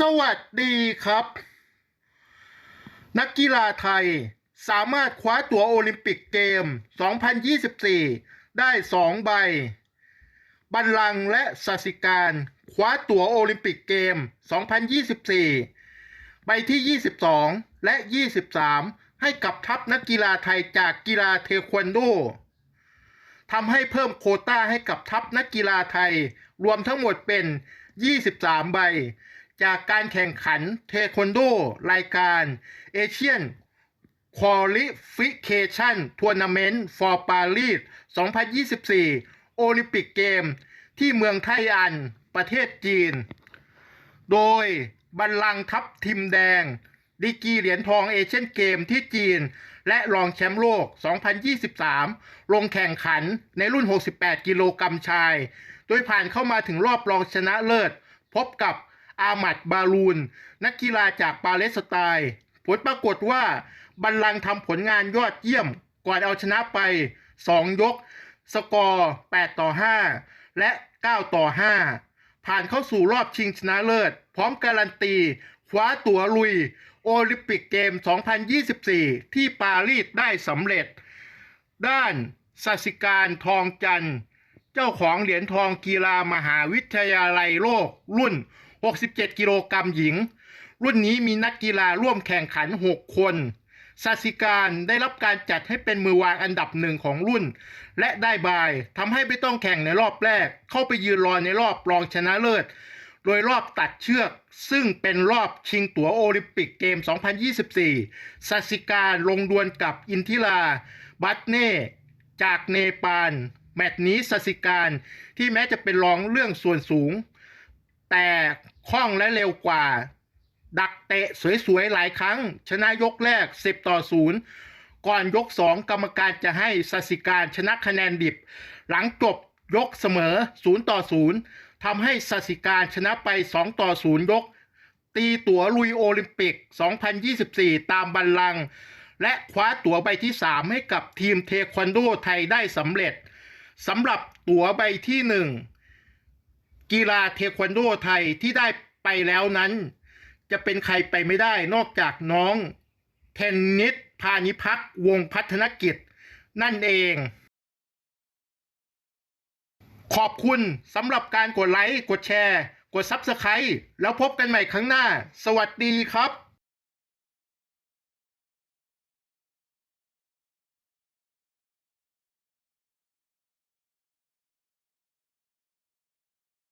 สวัสดีครับ นักกีฬาไทยสามารถคว้าตั๋วโอลิมปิกเกม 2024 ได้ 2 ใบ บัลลังและสสิการคว้าตั๋วโอลิมปิกเกม 2024 ใบที่ 22 และ 23 ให้กับทัพนักกีฬาไทยจากกีฬาเทควันโดทำให้เพิ่มโคต้าให้กับทัพนักกีฬาไทย รวมทั้งหมดเป็น 23 ใบ จากการแข่งขันเทควันโด รายการ Asian Qualification Tournament for Paris 2024 โอลิมปิกเกม ที่เมืองไทอัน ประเทศจีน โดยบัลลังทัพทิมแดง ดีกีเหรียญทองเอเชียนเกมที่จีน และรองแชมป์โลก 2023 ลงแข่งขันในรุ่น 68 กิโลกรัมชาย โดยผ่านเข้ามาถึงรอบรองชนะเลิศ พบกับ อามัดบาลูน นักกีฬาจากปาเลสไตน์ผลปรากฏว่าบัลลังทำผลงานยอดเยี่ยมก่อนเอาชนะไป 2 ยก สกอร์ 8 ต่อ 5 และ 9 ต่อ 5 ผ่านเข้าสู่รอบชิงชนะเลิศ พร้อมการันตี คว้าตั๋วลุย โอลิมปิกเกม 2024 ที่ปารีสได้สำเร็จ ด้านสัสิการทองจันทร์ เจ้าของเหรียญทองกีฬามหาวิทยาลัยโลกรุ่น 67 กิโลกรัมหญิง รุ่นนี้มีนักกีฬาร่วมแข่งขัน 6 คนสัสิการได้รับการจัดให้เป็นมือวางอันดับหนึ่งของรุ่น และได้บายทำให้ไม่ต้องแข่งในรอบแรก เข้าไปยืนรอในรอบรองชนะเลิศ โดยรอบตัดเชือก ซึ่งเป็นรอบชิงตั๋วโอลิมปิกเกม 2024สัสิการลงดวลกับอินทิรา บัตเน่ จากเนปาล แมตช์นี้สัสิการที่แม้จะเป็นรองเรื่องส่วนสูง แต่ คล่องและเร็วกว่า ดักเตะสวยๆ หลายครั้ง ชนะยกแรก 10 ต่อ 0 ก่อนยก 2 กรรมการจะให้สัสิการชนะคะแนนดิบ หลังจบยกเสมอ 0 ต่อ 0ทำให้สัสิการชนะไป 2 ต่อ 0 ยก ตีตั๋วลุยโอลิมปิก 2024 ตามบัลลังก์และคว้าตั๋วใบที่ 3 ให้กับทีมเทควันโดไทยได้สำเร็จสำหรับตั๋วใบที่ 1 กีฬาเทควันโดไทยที่ได้ไปแล้วนั้น จะเป็นใครไปไม่ได้นอกจากน้อง เทนนิสพานิพักวงพัฒนกิจ นั่นเอง ขอบคุณสำหรับการกดไลค์ กดแชร์ กดซับสไครต์แล้วพบกันใหม่ครั้งหน้า สวัสดีครับ